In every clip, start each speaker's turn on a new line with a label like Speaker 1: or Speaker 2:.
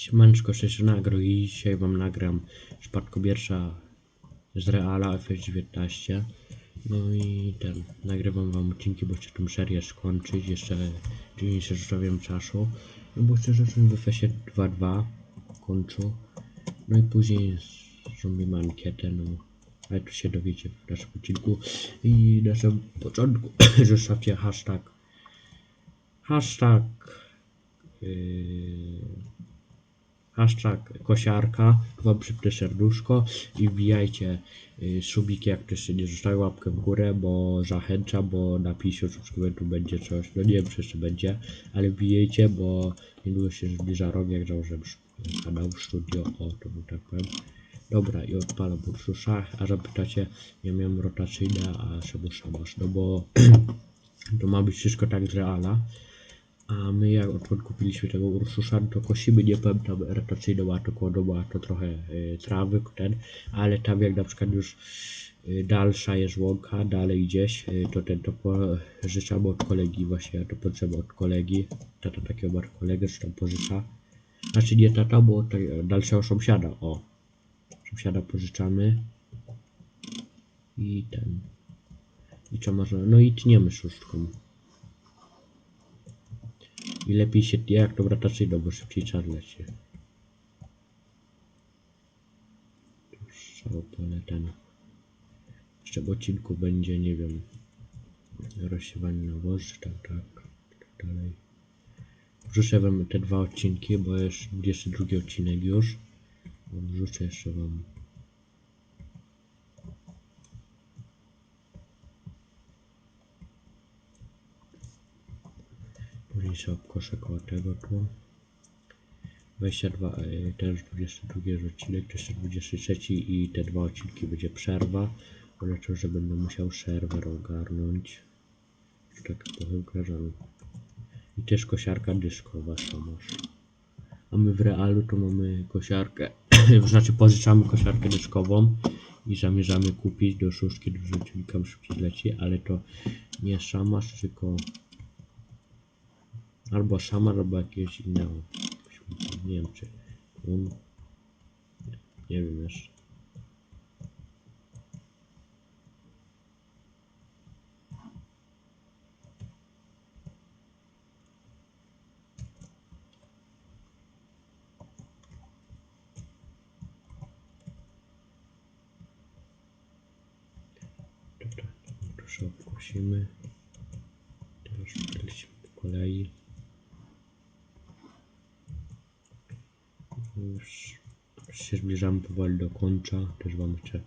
Speaker 1: Siemanczko, cześć Nagro i dzisiaj wam nagram spadkobierca z Reala FS19 No i ten, nagrywam wam odcinki, bo chcę tą serię skończyć, jeszcze dzień się zostawiam czasu. No bo zacząć w FS 2.2 końcu No i później zrobimy ankietę, no. Ale tu się dowiecie w naszym odcinku. I na samym początku zostawcie hashtag. Hashtag yy, hashtag kosiarka, wam przypnę serduszko i wbijajcie y, subiki, jak ktoś się nie zostawił łapkę w górę, bo zachęcam, bo na 50 subskrybentów będzie coś, no nie wiem czy jeszcze będzie, ale wbijajcie, bo niedługo się zbliża rok, jak założyłem kanał studio, o to bym tak powiem. Dobra, i odpalam Ursusza, a zapytacie, ja miałem rotacyjne, a Szabusza masz, no bo to ma być wszystko tak z reala. A my jak odkąd kupiliśmy tego Ursusza, no to kosimy, nie powiem tam rotacyjną, a to kładą, to trochę y, trawy, ten, ale tam jak na przykład już y, dalsza jest łąka, dalej gdzieś, y, to ten to pożyczamy od kolegi, właśnie ja to potrzeba od kolegi, tata takiego ma kolegę, że tam pożycza, znaczy nie tata, bo tak, dalszego sąsiada, o, sąsiada pożyczamy. I ten, i co można, no i tniemy szóstką. I lepiej się jak tą rotacyjną, bo szybciej czas leci. Już całe pole ten. Jeszcze w odcinku będzie, nie wiem, rozsiewanie nawozu, tak, tak, tak dalej. Wrzucę wam te dwa odcinki, bo jest 22 odcinek już. Wrzucę jeszcze wam Sobie obkoszę koło tego tu. 22, y, też 22 jest odcinek, jeszcze 23 i te dwa odcinki będzie przerwa. Znaczy, że będę musiał serwer ogarnąć. Tak powiem, I też kosiarka dyskowa sama. A my w realu to mamy kosiarkę, znaczy pożyczamy kosiarkę dyskową i zamierzamy kupić do szóstki do życznika szybciej leci, ale to nie szamasz, tylko Albo szamar, albo jakiegoś innego. Nie wiem czy. Un... Nie, nie wiem jeszcze. Dobra, obkusimy. Teraz lecimy po kolei. Już się zbliżamy powoli do końca. Też wam chcę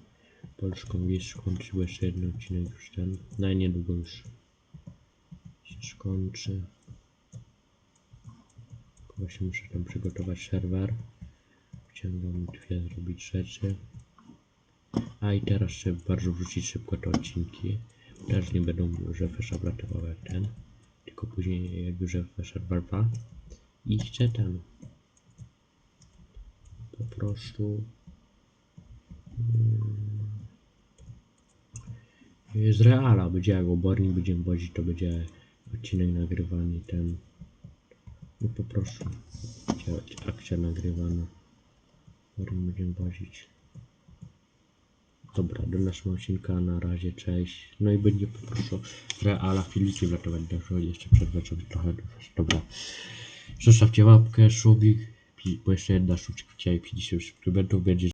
Speaker 1: polską wieś skończyć, bo jeszcze jeden odcinek już ten. No niedługo już się skończy. Właśnie muszę tam przygotować serwer. Chciałem wam dwie zrobić rzeczy. A i teraz chcę bardzo wrzucić szybko te odcinki. Też nie będą już FSA obratywały jak ten. Tylko później jak już FSA 2. I chcę ten po prostu. Z reala będzie jak obornik będziemy wozić to będzie odcinek nagrywany ten. No po prostu akcja, nagrywana. Obornik będziemy wozić dobra do naszego odcinka na razie cześć. No i będzie po prostu reala filmiki wratować do jeszcze przed wieczorem trochę dobra. Zostawcie łapkę, subik jeszcze jedna sztuczka chciała 50 subskrybentów będzie